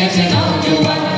and you don't do what